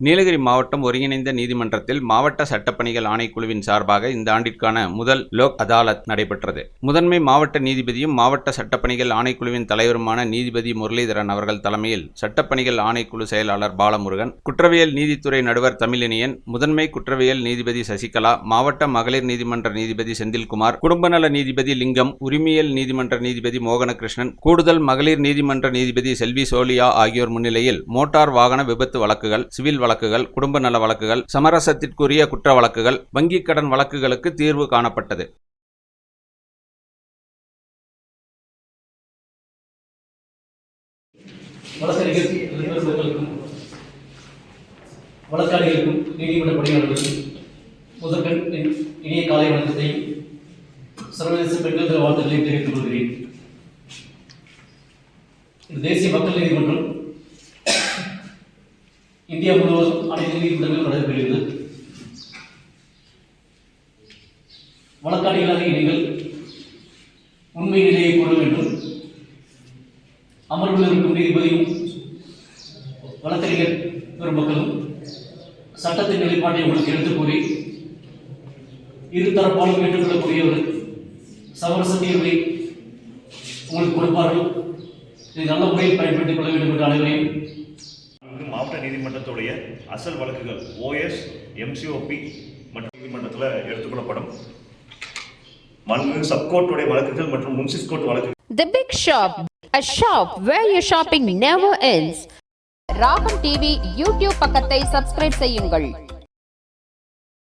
நீலகிரி மாவட்டம் ஒருங்கிணைந்த நீதிமன்றத்தில் மாவட்ட சட்டப்பணிகள் ஆணைக்குழுவின் சார்பாக இந்த ஆண்டிற்கான முதல் லோக் அதாலத் நடைபெற்றது. முதன்மை மாவட்ட நீதிபதியும் மாவட்ட சட்டப்பணிகள் ஆணைக்குழுவின் தலைவருமான நீதிபதி முரளிதரன் அவர்கள் தலைமையில் சட்டப்பணிகள் ஆணைக்குழு செயலாளர் பாலமுருகன் குற்றவியல் நீதித்துறை நடுவர் தமிழினியன் முதன்மை குற்றவியல் நீதிபதி சசிகலா மாவட்ட மகளிர் நீதிமன்ற நீதிபதி செந்தில்குமார் குடும்பநல நீதிபதி லிங்கம் உரிமையல் நீதிமன்ற நீதிபதி மோகனகிருஷ்ணன் கூடுதல் மகளிர் நீதிமன்ற நீதிபதி செல்வி சோலியா ஆகியோர் முன்னிலையில் மோட்டார் வாகன விபத்து வழக்குகள் சிவில் வழக்குகள் குடும்ப நல வழக்குகள் சமரசத்திற்குரிய குற்ற வழக்குகள் வங்கிக் கடன் வழக்குகளுக்கு தீர்வு காணப்பட்டது. வழக்காளிகளுக்கும் நீதிமன்ற பணியாளர்களுக்கும் முதற்கண் என் இனிய காலை வணக்கத்தை சர்வதேச பெண்கள் தின வாழ்த்துக்களையும் தெரிவித்துக் கொள்கிறேன். தேசிய மக்கள் நீதிமன்றம் இந்தியா முழுவதும் அனைத்து நீதிமன்றங்களும் நடைபெறுகிறது வழக்காளிகளாக நீங்கள் உண்மை நிலையை கூற வேண்டும். அமர்வில் இருக்கும் நீதிபதியும் வழக்கறிஞர் பெருமக்களும் சட்டத்தின் நிலைப்பாட்டை உங்களுக்கு எடுத்துக் கூறி இருதரப்பாலும் ஏற்றுக்கொள்ளக்கூடிய ஒரு சமரச தீர்வை உங்களுக்கு கொடுப்பார்கள். இதை நல்ல முறையில் பயன்படுத்திக் கொள்ள வேண்டும் என்ற அனைவரையும் நான்கு மாவட்ட நீதிமன்றத்துடைய அசல் வழக்குகள் ஓஎஸ் எம்சிஓபி மற்றும் நீதிமன்றத்தில் எடுத்துக்கொள்ளப்படும் சப்கோர்ட்டுடைய வழக்குகள் மற்றும் முன்சிஸ் கோர்ட் வழக்குகள் The Big Shop, a shop where your shopping never ends. Raagam TV YouTube பக்கத்தை சப்ஸ்கிரைப் செய்யுங்கள்